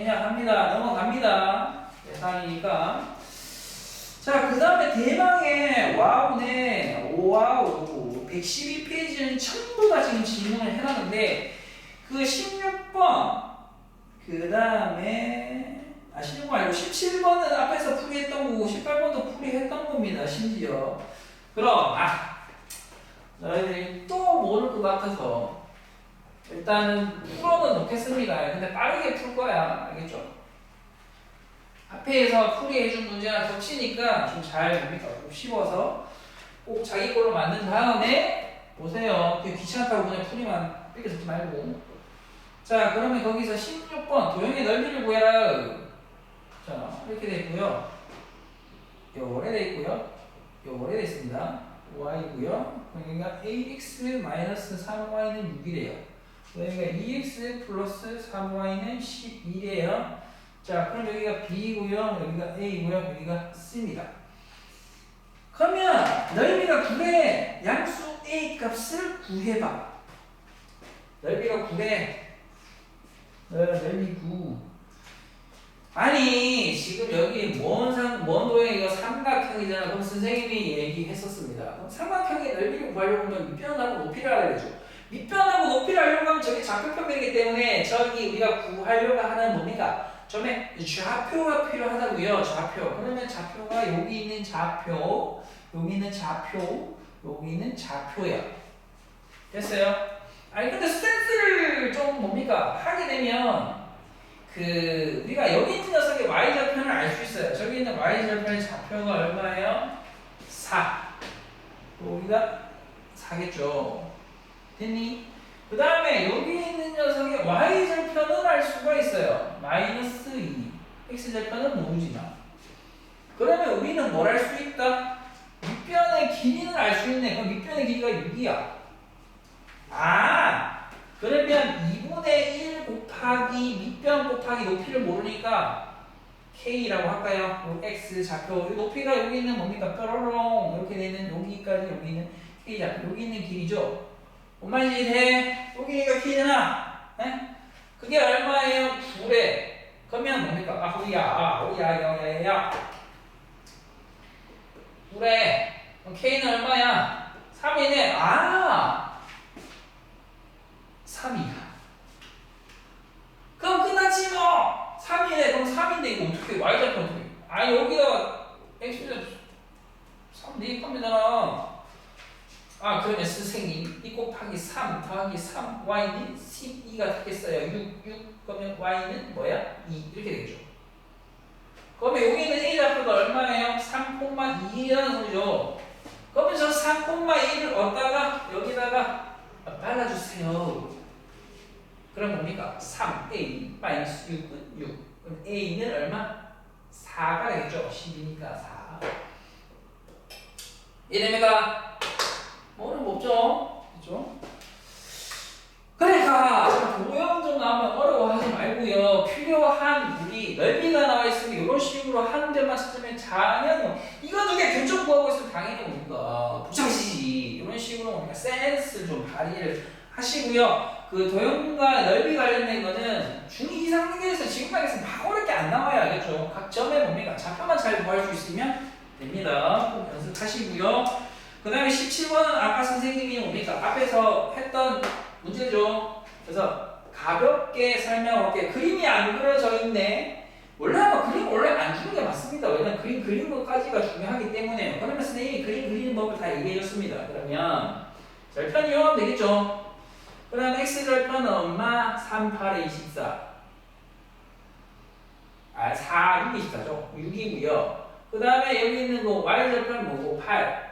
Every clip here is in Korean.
그냥 합니다. 넘어갑니다. 예상이니까. 자, 그 다음에 대망의 와우네. 와우. 112페이지는 전부 다 지금 질문을 해놨는데, 그 16번, 그 다음에, 아, 16번 아니고 17번은 앞에서 풀이했던 거고, 18번도 풀이했던 겁니다, 심지어. 그럼, 아, 너희들이 또 모를 것 같아서, 일단은 풀어는 놓겠습니다. 근데 빠르게 풀 거야. 알겠죠? 앞에서 풀이 해준 문제랑 겹치니까 좀잘 봅니까? 좀 쉬워서 꼭 자기 걸로 만든 다음에 보세요. 귀찮다고 그냥 풀이만 삐게 듣지 말고. 자, 그러면 거기서 16번 도형의 넓이를 구해라. 자, 이렇게 돼 있고요. 요래 돼 있고요. 요래 돼 있습니다. y고요. 그러니까 ax-3y는 6이래요. 여기가 2x 플러스 3y는 11이에요. 자, 그럼 여기가 b고요. 여기가 a고요. 여기가 c입니다. 그러면 넓이가 9의 양수 a 값을 구해봐. 넓이가 9의 넓이 9. 아니 지금 여기 먼, 상, 먼 도형 이거 삼각형이잖아. 그럼 선생님이 얘기했었습니다. 그럼 삼각형의 넓이를 구하려고 하면 밑변하고 높이를 알아야 되죠. 밑변하고 높이를 하려고 하면 저게 좌표평면이기 때문에 저기 우리가 구하려고 하는 뭡니까? 점에 좌표가 필요하다고요. 좌표. 그러면 좌표가 여기 있는 좌표, 여기 있는 좌표, 여기 있는 좌표야. 됐어요? 아니 근데 스탠스를 좀 뭡니까? 하게 되면 그 우리가 여기 있는 녀석의 y 좌표를 알수 있어요. 저기 있는 y 좌표의 좌표가 얼마예요? 4. 여기가 4겠죠. 됐니? 그 다음에 여기 있는 녀석의 y 절편을 알 수가 있어요. 마이너스 2. x 절편은 모르지만. 그러면 우리는 뭘 알 수 있다? 밑변의 길이는 알 수 있네. 그럼 밑변의 길이가 6이야. 아! 그러면 2분의 1 곱하기 밑변 곱하기 높이를 모르니까 k라고 할까요? 요 x 좌표 이 높이가 여기 있는 뭡니까? 뾰로롱 이렇게 되는 여기까지 여기 있는 k 좌표 여기 있는 길이죠. 뭔 말인지 돼? 여기가 키잖아. 에? 그게 얼마예요? 9래. 그러면 뭡니까? 아, 호이야. 아, 호이야. 야, 야, 야. 9래. 그럼 K는 얼마야? 3이네. 아! 3이야. 그럼 끝났지 뭐! 3이네. 그럼 3인데 이거 어떻게, Y좌표 어떻게. 아, 여기다 X좌표 3 대입하면 아 그러면 선생님 이 곱하기 3 더하기 3 y는 12가 되겠어요 6, 6 그러면 y는 뭐야? 2 이렇게 되겠죠 그러면 여기 있는 a 좌표가 얼마예요? 3,2라는 소리죠 그러면 저 3,2를 얻다가 여기다가 발라주세요 그럼 뭡니까? 3a 마이너스 6은 6 그럼 a는 얼마? 4가 되겠죠 10이니까 4 이해됩니까? 뭐 어려움 없죠? 그죠? 그러니까 도형 좀 나오면 어려워하지 말고요. 필요한 우리 넓이가 나와 있으면 이런 식으로 하는 데만 찾으면 당연히 이거 두개 근접 구하고 있으면 당연히 뭡니까 부장시지 이런 식으로 뭡니까 센스 좀 발휘를 하시고요. 그 도형과 넓이 관련된 거는 중2 상계에서 지금까지 막 어렵게 안 나와요. 알겠죠? 각 점에 뭡니까 좌표만 잘 구할 수 있으면 됩니다. 꼭 연습하시고요. 그 다음에 17번은 아까 선생님이 뭡니까? 앞에서 했던 문제죠. 그래서 가볍게 설명할게. 그림이 안 그려져 있네. 원래 아마 그림 원래 안 주는 게 맞습니다. 왜냐면 그림 그리는 것까지가 중요하기 때문에. 그러면 선생님이 그림 그리는 법을 다 얘기해 줬습니다. 그러면 절편 이용하면 되겠죠. 그 다음에 x 절편은 엄마 3, 8에 24. 아, 4, 6, 24죠. 6이고요. 그 다음에 여기 있는 거 y 절편 뭐고 8.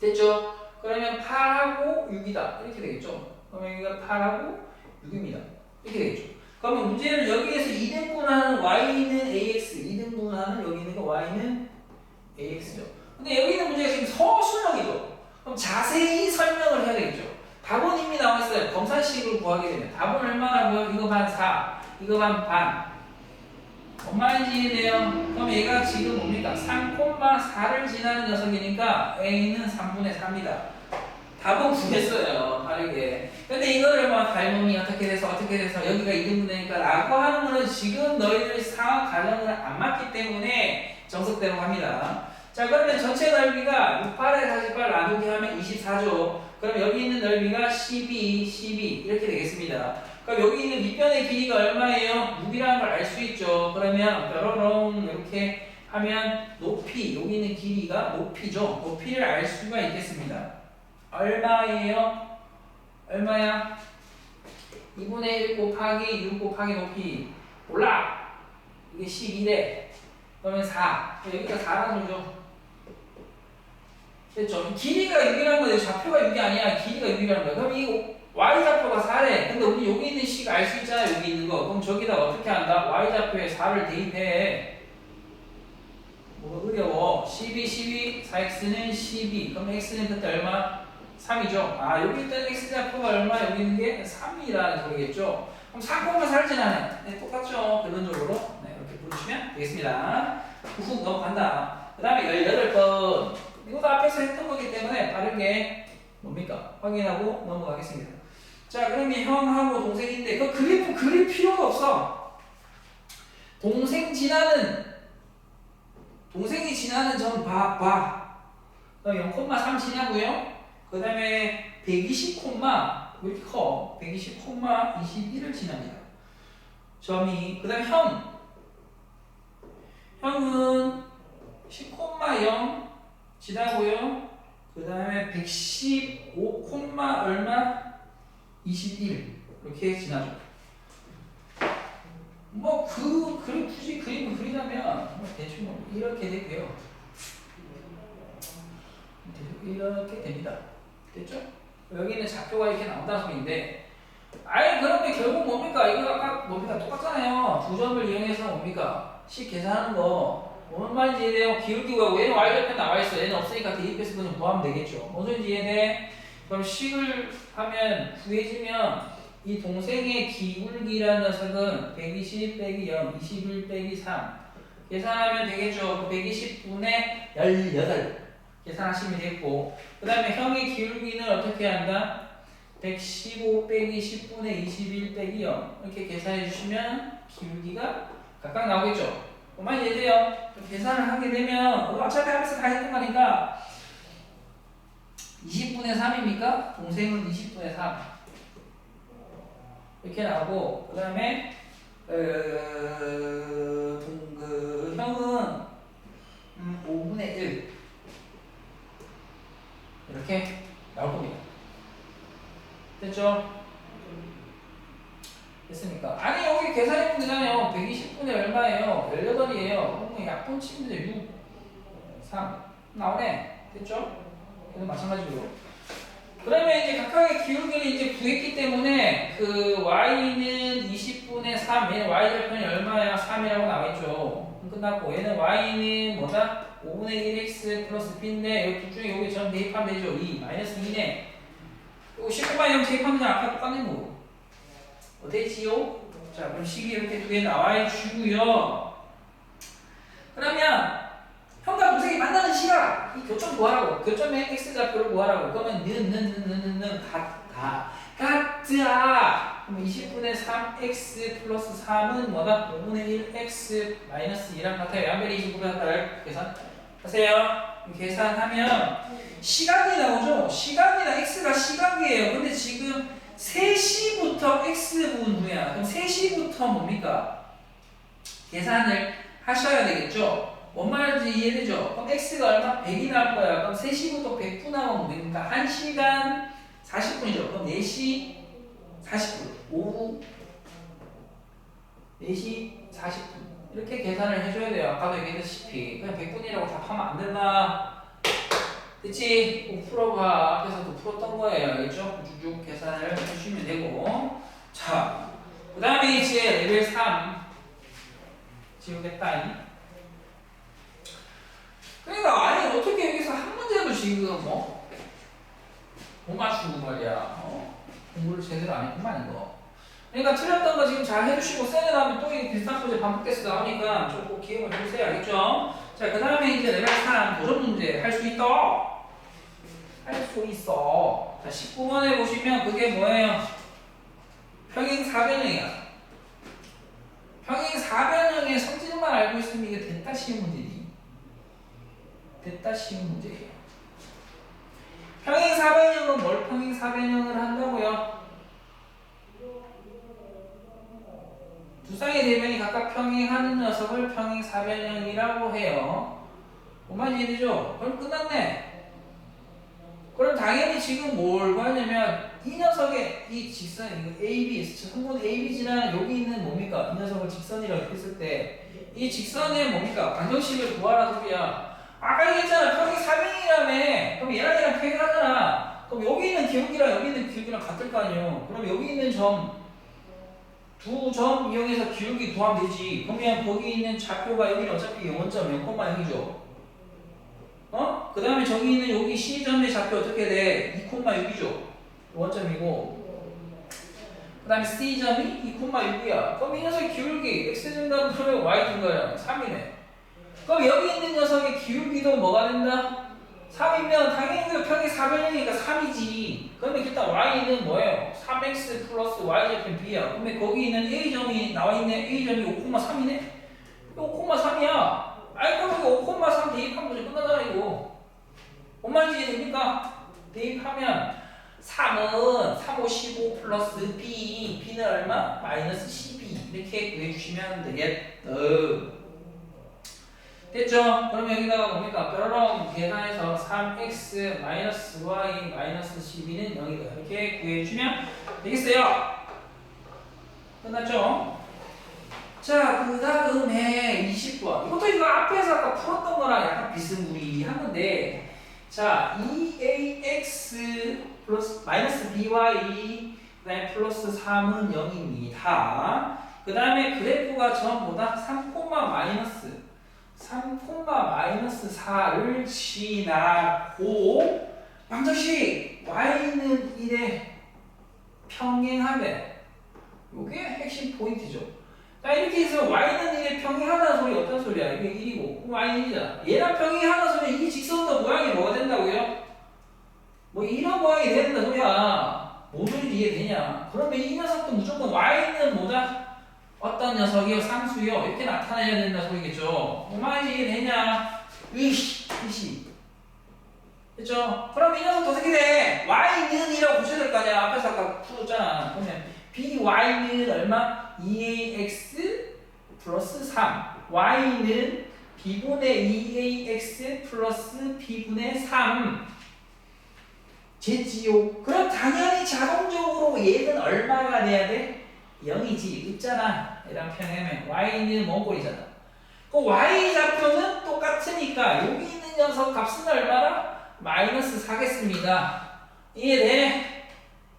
됐죠? 그러면 8하고 6이다. 이렇게 되겠죠? 그러면 여기가 8하고 6입니다. 이렇게 되겠죠? 그러면 문제는 여기에서 2등분하는 y는 ax, 2등분하는 여기 있는 거 y는 ax죠. 근데 여기 있는 문제가 지금 서술형이죠. 그럼 자세히 설명을 해야 되겠죠. 답은 이미 나와 있어요. 검사식으로 구하게 되면 답은 얼마나 보여? 이거 반 4, 이거 반 반. 이해돼요? 그럼 얘가 지금 뭡니까? 3,4를 지나는 녀석이니까 A는 3분의 3이다. 답은 구했어요 빠르게 근데 이거를 막 닮음이 어떻게 돼서 어떻게 돼서 여기가 2등분되니까 라고 하는 거는 지금 너희들 상황 가정을 안 맞기 때문에 정석대로 갑니다 자 그러면 전체 넓이가 68에 48 나누기 하면 24죠 그럼 여기 있는 넓이가 12, 12 이렇게 되겠습니다 그럼 여기 있는 밑변의 길이가 얼마예요? 6이라는 걸 알 수 있죠. 그러면 뾰로롱 이렇게 하면 높이 여기 있는 길이가 높이죠. 높이를 알 수가 있겠습니다. 얼마예요? 얼마야? 2분의 1 곱하기 6 곱하기 높이. 몰라. 이게 12래. 그러면 4 여기가 4라는 거죠. 됐죠? 길이가 6이라는 거예요. 좌표가 6이 아니야. 길이가 6이라는 거야. 그럼 이 y좌표가 4래 근데 우리 여기 있는 식 알 수 있잖아 여기 있는 거 그럼 저기다 어떻게 한다? y좌표에 4를 대입해 뭐가 어려워 12, 12, 4x는 12 그럼 x는 그때 얼마? 3이죠. 아 여기 있던 x좌표가 얼마 여기 있는 게 3이라는 소리겠죠. 그럼 3,4를 지나네. 네, 똑같죠. 결론적으로. 네, 이렇게 부르시면 되겠습니다. 훅 넘어간다. 그 다음에 18번. 이것도 앞에서 했던 거기 때문에 빠르게 뭡니까? 확인하고 넘어가겠습니다. 자, 그러면 형하고 동생인데 그 그래프 그릴 필요가 없어. 동생 지나는 동생이 지나는 점 봐, 봐. 0,3 지나고요. 그 다음에 120 콤마 왜 이렇게 커? 120 콤마 21을 지납니다. 점이 그 다음에 형 형은 10 콤마 0 지나고요. 그 다음에 115 콤마 얼마 21 이렇게 지나죠. 뭐 그 그림 굳이 그림을 그리자면 뭐 대충 뭐 이렇게 되고요. 이렇게 됩니다. 됐죠? 여기는 좌표가 이렇게 나온다는 소리인데 아니 그런데 결국 뭡니까? 이거 아까 뭡니까? 똑같잖아요. 두 점을 이용해서 뭡니까? 식 계산하는 거 뭔 말인지 이해돼요? 기울기고 얘는 y좌표 나와 있어. 얘는 없으니까 대입해서 그냥 구하면 되겠죠. 뭔 소리인지 이해돼? 그럼 식을 하면 구해지면 이 동생의 기울기라는 녀석은 120 빼기 0, 21 빼기 3 계산하면 되겠죠. 120분의 18 계산하시면 되겠고 그 다음에 형의 기울기는 어떻게 한다? 115 빼기 10분의 21 빼기 0 이렇게 계산해 주시면 기울기가 각각 나오겠죠? 그만 이해돼요? 계산을 하게 되면 어, 어차피 앞에서 다 했던 거니까 20분의 3입니까? 동생은 20분의 3 이렇게 나오고 그 다음에 어, 동, 그, 형은 음, 5분의 1 이렇게 나올 겁니다. 됐죠? 됐습니까? 아니 여기 계산해보면 되잖아요. 120분의 얼마예요? 18이에요. 그럼 약분 치면 돼. 6, 3 나오네. 됐죠? 그래도 마찬가지로. 그러면 이제 각각의 기울기를 이제 구했기 때문에 그 y는 20분의 3, 얘는 y 절편이 얼마야? 3이라고 나와있죠. 그럼 끝났고 얘는 y는 뭐다? 5분의 1x 플러스 b인데 여기 둘 중에 여기 전 대입하면 되죠. 2 마이너스 2네. 그리고 19만 0 대입하면 그냥 아까 똑같네 뭐. 어땠지요? 자 그럼 식이 이렇게 두 개 나와 주고요. 그러면 형과 동생이 만나는 시각 이 교점 구하라고. 교점의 x 좌표를 구하라고. 그러면 는는는는는 같다 같다 그럼 20분의 3x 플러스 3은 뭐다? 5분의 1x 마이너스 2랑 같아요. 양변이 29배 한달 계산. 하세요. 계산하면 시각이 나오죠? 시각이나 x가 시각이에요. 근데 지금 3시부터 x 분 후야 그럼 3시부터 뭡니까? 계산을 하셔야 되겠죠 뭔 말인지 이해되죠? 그럼 x가 얼마? 100이 나올 거야. 그럼 3시부터 100분 하면 뭡니까? 1시간 40분이죠. 그럼 4시 40분. 오후 4시 40분. 이렇게 계산을 해줘야 돼요. 아까도 얘기했다시피. 그냥 100분이라고 답하면 안 된다. 그치? 꼭 풀어봐. 앞에서도 풀었던 거예요. 알겠죠? 쭉쭉 계산을 해주시면 되고. 자, 그 다음에 이제 레벨 3. 지우겠다. 그러니까 아니 어떻게 여기서 한 문제도 지금 뭐? 못 맞추고 말이야. 어? 공부를 제대로 안 했구만 이거. 그러니까 틀렸던 거 지금 잘 해주시고 쌤에 나오면 또 비슷한 문제 반복돼서 나오니까 좀꼭 기억을 해주세요. 알겠죠? 자, 그 다음에 이제 레벨 3 도전 문제 할 수 있다. 할 수 있어. 자, 19번에 보시면 그게 뭐예요? 평행 사변형이야. 평행 사변형의 성질만 알고 있으면 이게 됐다 쉬운 문제지. 됐다 쉬운 문제예요. 평행 사변형은 뭘 평행 사변형을 한다고요? 두 쌍의 대변이 각각 평행하는 녀석을 평행 사변형이라고 해요. 뭐만 이해되죠? 그럼 끝났네. 그럼 당연히 지금 뭘 구하냐면 이 녀석의 이 직선 이거 AB 성분 AB 지나는 여기 있는 뭡니까? 이 녀석을 직선이라고 했을 때 이 직선의 뭡니까? 방정식을 구하라 소리야. 아까 얘기했잖아 평행 사변이라며. 그럼 얘랑 얘랑 평행하잖아. 그럼 여기 있는 기울기랑 여기 있는 기울기랑 같을 거 아니에요. 그럼 여기 있는 점 두 점 이용해서 기울기 구하면 되지. 그러면 거기 있는 좌표가 여기는 어차피 원점 0,0이죠. 어? 그 다음에 저기 있는 여기 C점의 좌표 어떻게 돼? 2,6이죠. 원점이고. 그 다음에 C점이 2,6이야. 그럼 이 녀석의 기울기 X 증가는 그러면 Y 증가야. 3이네. 그럼 여기 있는 녀석의 기울기도 뭐가 된다? 3이면 당연히 그 평이 4변형이니까 3이지. 그러면 일단 Y는 뭐예요? 3X 플러스 Y좌표 B야. 그러면 거기 있는 A점이 나와 있네. A점이 5,3이네? 5,3이야. 아이 그럼 이거 5,3 대입하면 이제 끝나잖아 이거. 뭔 말인지 이해됩니까? 대입하면 3은 3, 5, 15 플러스 B B는 얼마? 마이너스 12 이렇게 구해주시면 되겠다. 됐죠? 그럼 여기다가 뭡니까? 뾰로롱 계산해서 3x 마이너스 y 마이너스 12는 0이다. 이렇게 구해주시면 되겠어요. 끝났죠? 자, 그 다음에 20번. 이것도 이거 앞에서 아까 풀었던 거랑 약간 비스무리한 건데, 자, 2ax 플러스 마이너스 by 그 다음에 플러스 3은 0입니다. 그 다음에 그래프가 전부 다 3, 마이너스 3, 마이너스 4를 지나고 방정식 y는 1에 평행하면 이게 핵심 포인트죠. 자 이렇게 해서 y는 1에 평행하다는 소리 어떤 소리야? 이게 1이고 그럼 y는 1이잖아. 얘랑 평행하다는 소리 이 직선도 모양이 뭐가 된다고요? 뭐 이런 모양이 된다 소리야. 뭔 소리인지 이해되냐? 그러면 이 녀석도 무조건 y는 뭐다? 어떤 녀석이요? 상수요? 이렇게 나타내야 된다 소리겠죠? 뭔 말인지 이해되냐? 이씨, 이씨. 됐죠? 그럼 이 녀석도 어떻게 돼? y는 이라고 보셔야 될 거 아니야? 앞에서 아까 풀었잖아. 그러면 by는 얼마? 2ax 플러스 3. y는 b분의 2ax 플러스 b분의 3. 됐지요? 그럼 당연히 자동적으로 얘는 얼마가 돼야 돼? 0이지. 있잖아. 얘랑 평행하면 y는 뭔 꼴이잖아. 그 y 좌표는 똑같으니까 여기 있는 녀석 값은 얼마나? 마이너스 4겠습니다. 이해돼?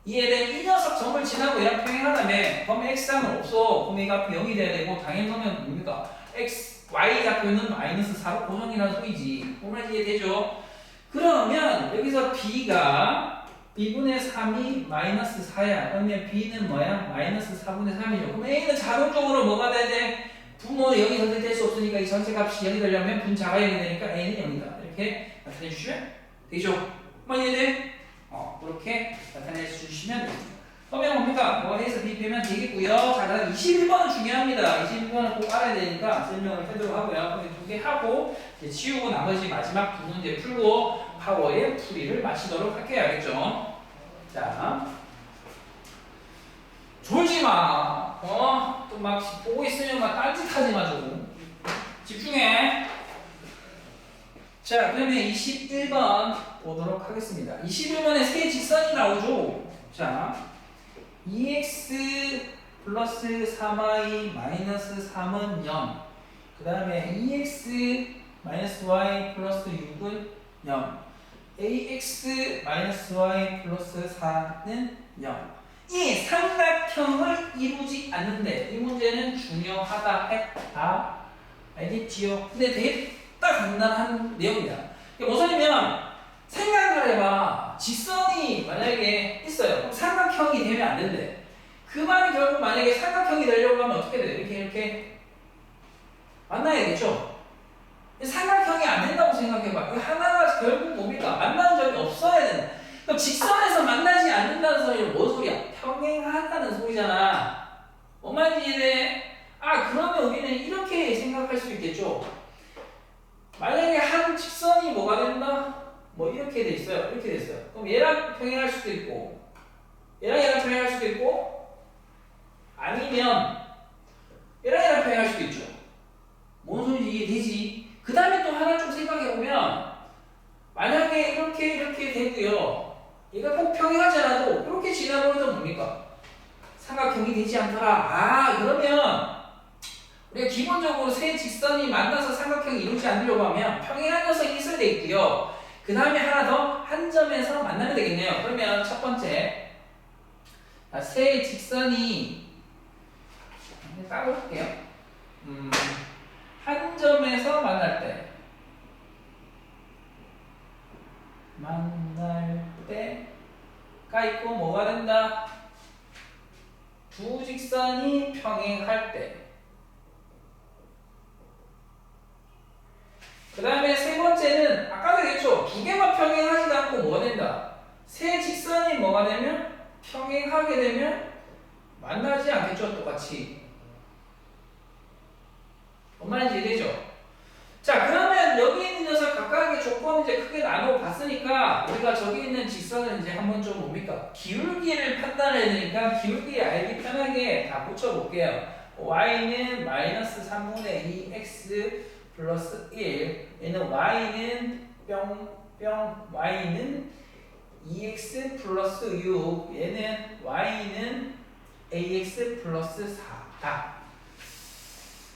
이해돼? 이 녀석 점을 지나고 얘랑 평행하다며 그럼 x는 없어. 그럼 얘가 앞에 0이 돼야 되고 당연히 그러면 뭡니까? x, y 좌표는 마이너스 4로 고정이라는 소리지. 보면 이해되죠? 그러면 여기서 b가 b분의 3이 마이너스 4야. 그러면 b는 뭐야? 마이너스 4분의 3이죠. 그럼 a는 자동적으로 뭐가 돼야 돼? 분모 0이 선택될 수 없으니까 이 전체 값이 0이 되려면 분자가 0이 되니까 a는 0이다. 이렇게 나타내 주시면 되죠. 뭐 이해돼? 어, 그렇게 나타내 주시면 됩니다. 그러면 뭡니까? 뭐 해서 비교하면 되겠고요. 자, 다음 21번은 중요합니다. 21번은 꼭 알아야 되니까 설명을 하도록 하고요. 그럼 두개 하고 이제 치우고 나머지 마지막 두 문제 풀고 파워의 풀이를 마치도록 할게요. 알겠죠? 자, 졸지 마. 어? 또 막 보고 있으면 막 딴짓하지 마 좀. 집중해. 자, 그러면 21번 보도록 하겠습니다. 21번에 세 직선이 나오죠. 자, 2x 플러스 3y 마이너스 3은 0. 그 다음에 2x 마이너스 y 플러스 6은 0. ax 마이너스 y 플러스 4는 0. 이 삼각형을 이루지 않는데 이 문제는 중요하다 했다. 알겠지요? 근데 되게 딱 간단한. 이게 무슨 말이냐면 생각을 해봐. 직선이 만약에 그럼 삼각형이 되면 안 된대. 그 말은 결국 만약에 삼각형이 되려고 하면 어떻게 돼? 이렇게 이렇게 만나야겠죠? 삼각형이 안 된다고 생각해봐. 그 하나가 결국 뭡니까? 만나는 없어. 없어야 된다. 그럼 직선에서 만나지 않는다는 소리는 뭔 소리야? 평행한다는 소리잖아. 뭔 말인지 이해돼? 아 그러면 우리는 이렇게 생각할 수 있겠죠. 만약에 한 직선이 뭐가 된다? 뭐 이렇게 돼 있어요. 이렇게 돼 있어요. 그럼 얘랑 평행할 수도 있고, 얘랑 얘랑 평행할 수도 있고, 아니면 얘랑 얘랑 평행할 수도 있죠. 뭔 소리인지 이해되지? 그 다음에 또 하나 좀 생각해 보면, 만약에 이렇게 이렇게 되고요. 얘가 꼭 평행하지 않아도 이렇게 지나버려도 뭡니까? 삼각형이 되지 않더라. 아 그러면 우리가 기본적으로 세 직선이 만나서 삼각형이 이루지 않으려고 하면 평행한 녀석이 있어야 되겠고요. 그 다음에 하나 더 한 점에서 만나면 되겠네요. 그러면 첫 번째 자, 세 직선이 까볼게요. 음, 한 점에서 만날 때 만날 때가 있고 뭐가 된다? 두 직선이 평행할 때. 그 다음에 세 번째는 아까도 얘기했죠. 두 개만 평행하지도 않고 뭐가 된다? 세 직선이 뭐가 되면 평행하게 되면 만나지 않겠죠. 똑같이. 뭔 말인지 이해되죠? 자 그러면 여기 있는 녀석 각각의 조건을 이제 크게 나누어 봤으니까 우리가 저기 있는 직선을 이제 한번 좀 뭡니까 기울기를 판단해야 되니까 기울기 알기 편하게 다 붙여볼게요 y는 마이너스 3분의 2 x 플러스 1 얘는 y는 뿅뿅 y는 2x 플러스 6 얘는 y는 ax 플러스 4다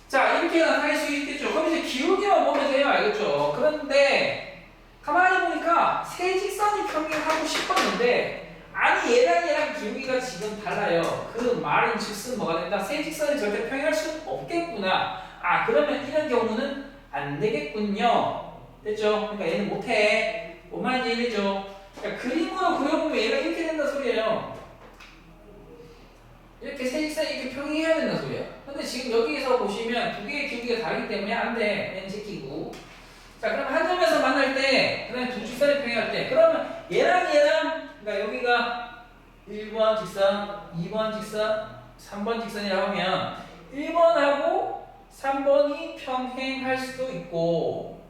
자 이렇게 나타낼 수 있겠죠. 그럼 이제 기울기만 보면 돼요, 알겠죠? 그런데 가만히 보니까 세 직선이 평행하고 싶었는데 아니 얘랑 얘랑 기울기가 지금 달라요. 그 말인 즉슨 뭐가 된다? 세 직선이 절대 평행할 수는 없겠구나. 아 그러면 이런 경우는 안 되겠군요. 됐죠? 그러니까 얘는 못해. 뭔 말인지 이해되죠? 그러니까 그림으로 그려보면 얘가 이렇게 된다 소리예요. 이렇게 세 직선이 이렇게 평행해야 된다 소리야. 근데 지금 여기에서 보시면 두 개의 기울기가 다르기 때문에 안 돼. 얘는 제끼고. 자, 그럼 한 점에서 만날 때, 그 다음에 두 직선이 평행할 때, 그러면 얘랑 얘랑, 그러니까 여기가 1번 직선, 2번 직선, 3번 직선이라고 하면 1번하고 3번이 평행할 수도 있고,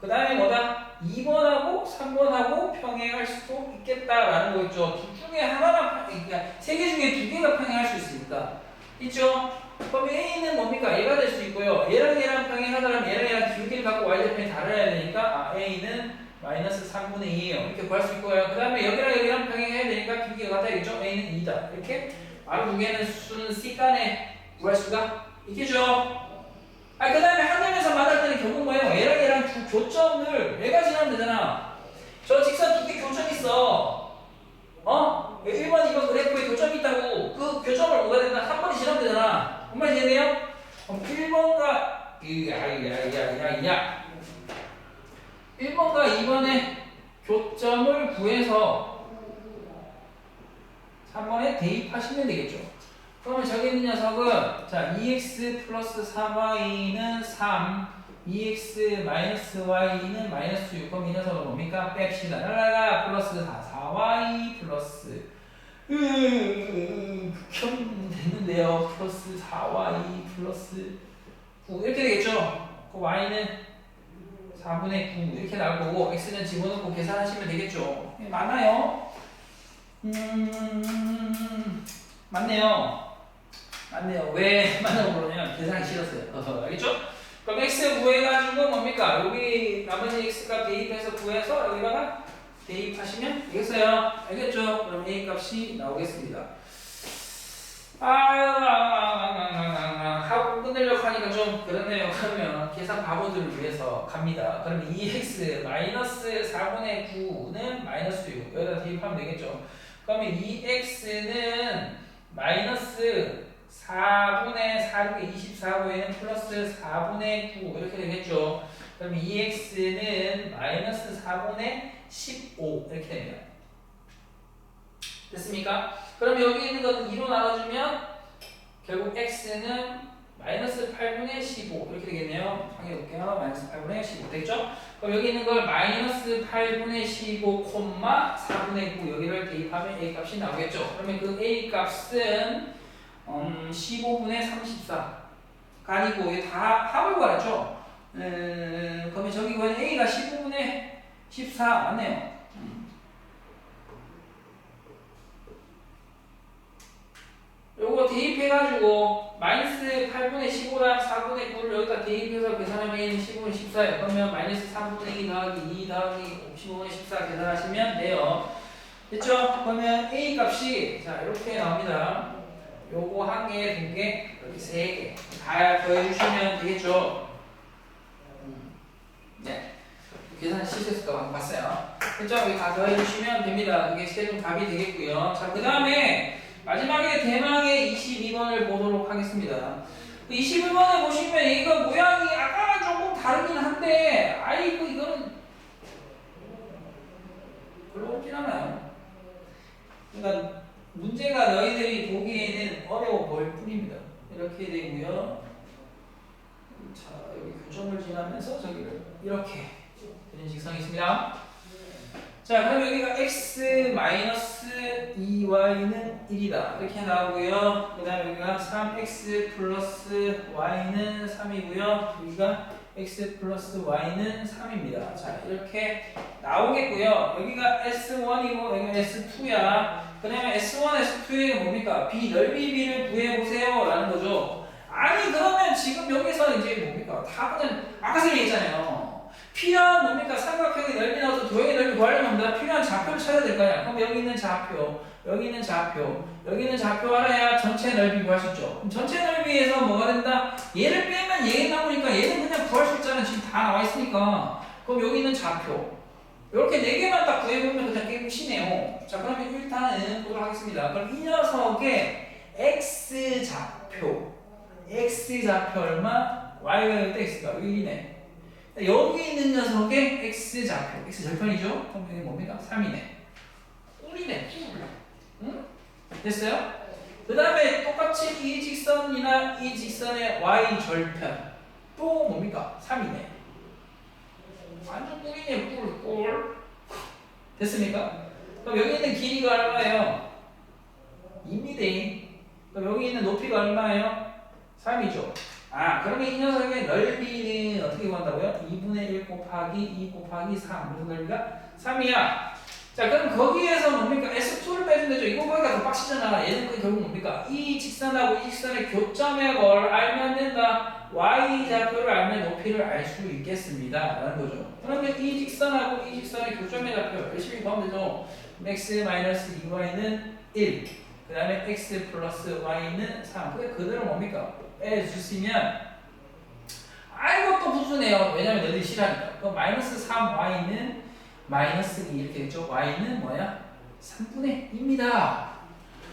그 다음에 뭐다? 2번하고 3번하고 평행할 수도 있겠다라는 거겠죠. 둘 중에 하나만, 그러니까 세 개 중에 두 개가 평행할 수 있으니까. 있죠? 그럼 A는 뭡니까? 얘가 될 수 있고요. 얘랑 얘랑 평행하더라면 얘랑 얘랑 기울기를 갖고 Y절편이 달아야 되니까 아, A는 마이너스 3분의 2예요. 이렇게 구할 수 있고요. 그 다음에 여기랑 여기랑 평행해야 되니까 기울기가 같아야겠죠? A는 2다. 이렇게 바로 두 개는 수는 C간에 구할 수가 있겠죠? 아, 그 다음에 한 만날 때는 결국 뭐예요? 얘랑 얘랑 두 교점을 얘가 지나면 되잖아. 저 직선 두 개 교점 있어. 어? 1번, 2번 그래프에 교점이 있다고. 그 교점을 뭐가 된다? 3번이 지나면 되잖아. 정말 이해돼요? 그럼 1번과, 야야야야야. 1번과 2번의 교점을 구해서 3번에 대입하시면 되겠죠. 그러면 저기 있는 녀석은 자 2x 플러스 4y는 3 2x 마이너스 y는 마이너스 6 그럼 이 녀석은 뭡니까? 뺍시다 랄라라 플러스 4 4y 플러스 으 극혐 됐는데요 플러스 4y 플러스 9 이렇게 되겠죠? 그 y는 4분의 9 이렇게 나올 거고 x는 집어넣고 계산하시면 되겠죠? 네, 맞나요? 음 맞네요 맞네요. 왜 맞냐고 그러냐면 계산이 싫었어요. 알겠죠? 그럼 x 구해가지고 뭡니까? 여기 나머지 x값 대입해서 구해서 여기다가 대입하시면 되겠어요. 알겠죠? 그럼 a 값이 나오겠습니다. 아, 아, 아, 하고 끝내려고 하니까 좀 그렇네요. 그러면 계산 바보들을 위해서 갑니다. 그러면 2x 마이너스 4분의 9는 마이너스 6 여기다 대입하면 되겠죠. 그러면 2x는 마이너스 4분의 4의 24고에는 플러스 4분의 9 이렇게 되겠죠. 그럼 2x는 마이너스 4분의 15 이렇게 됩니다. 됐습니까? 그럼 여기 있는 것은 2로 나눠주면 결국 x는 마이너스 8분의 15 이렇게 되겠네요. 확인해볼게요. 마이너스 8분의 15 됐죠? 그럼 여기 있는 걸 마이너스 8분의 15 콤마 4분의 9 여기를 대입하면 A 값이 나오겠죠? 그러면 그 A 값은 음, 15분의 34가 아니고 이게 다 합을 구하죠? 음, 그러면 저기 보면 A가 15분의 14 맞네요. 음. 요거 대입해가지고 마이너스 8분의 15랑 4분의 9를 여기다 대입해서 계산하면 A는 15분의 14예요. 그러면 마이너스 3분의 2 더하기 2 더하기 15분의 14 계산하시면 돼요. 됐죠? 그러면 A 값이 자 이렇게 나옵니다. 요거 한 개, 두 개, 이렇게 세 개. 다 더해주시면 되겠죠? 음. 네. 계산 실수했을까 봤어요. 그죠? 여기 다 더해주시면 됩니다. 이게 최종 답이 되겠고요. 자, 그 다음에 마지막에 대망의 22번을 보도록 하겠습니다. 21번에 보시면 이거 모양이 아까랑 조금 다르긴 한데, 아이고, 이거는 별로 없진 않아요. 그러니까 문제가 너희들이 보기에는 어려워 보일 뿐입니다. 이렇게 되고요. 자, 여기 교점을 지나면서 저기를 이렇게 되는 직선이 있습니다. 자, 그럼 여기가 x 마이너스 2y는 1이다. 이렇게 나오고요. 그 다음에 여기가 3x 플러스 y는 3이고요. 여기가 x 플러스 y는 3입니다. 자, 이렇게 나오겠고요. 여기가 s1이고 여기가 s2야. 그 다음에 s1, s2는 뭡니까? b 넓이 b를 구해 보세요. 라는 거죠. 아니, 그러면 지금 여기서 이제 뭡니까? 다 그냥 아까 선생님 얘기했잖아요. 필요한 뭡니까? 삼각형의 넓이 나와서 도형의 넓이 구하려면 뭡니까? 필요한 좌표를 찾아야 될 거 아니야. 그럼 여기 있는 좌표, 여기 있는 좌표, 여기 있는 좌표 알아야 전체 넓이 구할 수 있죠. 전체 넓이에서 뭐가 된다? 얘를 빼면 얘 나오니까 얘는 그냥 구할 수 있잖아. 지금 다 나와 있으니까. 그럼 여기 있는 좌표. 이렇게 네 개만 딱 구해보면 그냥 깨끗이네요. 자, 그러면 일단은 보도록 하겠습니다. 그럼 이 녀석의 x 좌표, x 좌표 얼마? y가 여기 x가 1이네. 여기 있는 녀석의 x 좌표, x 절편이죠? 그럼 여기 뭡니까? 3이네. 꿀이네, 꿀. 응? 됐어요? 그 다음에 똑같이 이 직선이나 이 직선의 y 절편. 또 뭡니까? 3이네. 완전 꿀이네, 꿀, 꿀. 됐습니까? 그럼 여기 있는 길이가 얼마예요? 2m. 그럼 여기 있는 높이가 얼마예요? 3이죠. 아, 그러면 이 녀석의 넓이는 어떻게 구한다고요? 2분의 1 곱하기 2 곱하기 3. 무슨 넓이가? 3이야. 자, 그럼 거기에서 뭡니까? S2를 빼주면 되죠. 이거 보기가 더 빡치잖아. 얘는 그 결국 뭡니까? 이 직선하고 이 직선의 교점의 걸 알면 된다. Y 좌표를 알면 높이를 알 수 있겠습니다. 라는 거죠. 그러면 이 직선하고 이 직선의 교점의 좌표 열심히 구하면 되죠. x 마이너스 2y는 1. 그 다음에 x 플러스 y는 3. 근데 그대로 뭡니까? 빼주시면 아 이것도 부수네요. 왜냐면 너희들이 싫어하니까. 그럼 마이너스 3y는 마이너스 2 이렇게 되죠. y는 뭐야? 3분의 2입니다.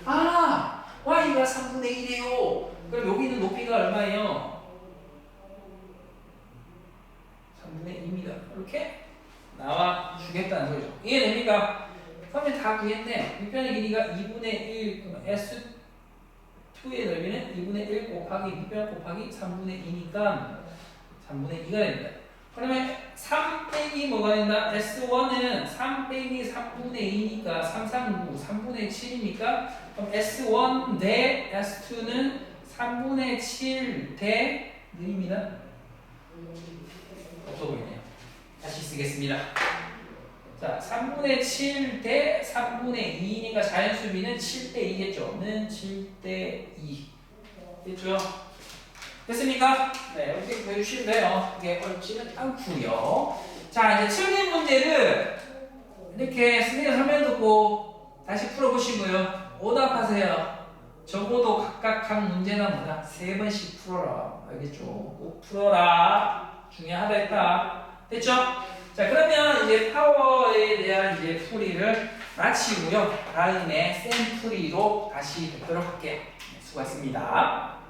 아 y가 3분의 1이에요. 그럼 여기 있는 높이가 얼마예요? 3분의 2입니다. 이렇게 나와 주겠다는 소리죠. 이해됩니까? 그러면 다 구했네. 밑변의 길이가 2분의 1, 그럼 S 2의 넓이는 2분의 1 곱하기 밑변 곱하기 3분의 2니까 3분의 2가 됩니다. 그러면 3 빼기 뭐가 된다? S1은 3 빼기 3분의 2니까 3, 3, 9, 3분의 7이니까 그럼 S1 대 S2는 3분의 7 대 느입니다. 없어 보이네요. 다시 쓰겠습니다. 자, 3분의 7 대 3분의 2니까 자연수비는 7대 2겠죠. 는 7대 2. 됐죠? 됐습니까? 네, 이렇게 해주시면 돼요. 이게 어렵지는 않고요. 자, 이제 틀린 문제를 이렇게 선생님 설명 듣고 다시 풀어보시고요. 오답하세요. 적어도 각각 각 문제나 뭐다 세 번씩 풀어라. 알겠죠? 꼭 풀어라. 중요하다 했다. 됐죠? 자 그러면 이제 파워에 대한 이제 풀이를 마치고요. 다음에 샘풀이로 다시 뵙도록 할게요. 네, 수고하셨습니다.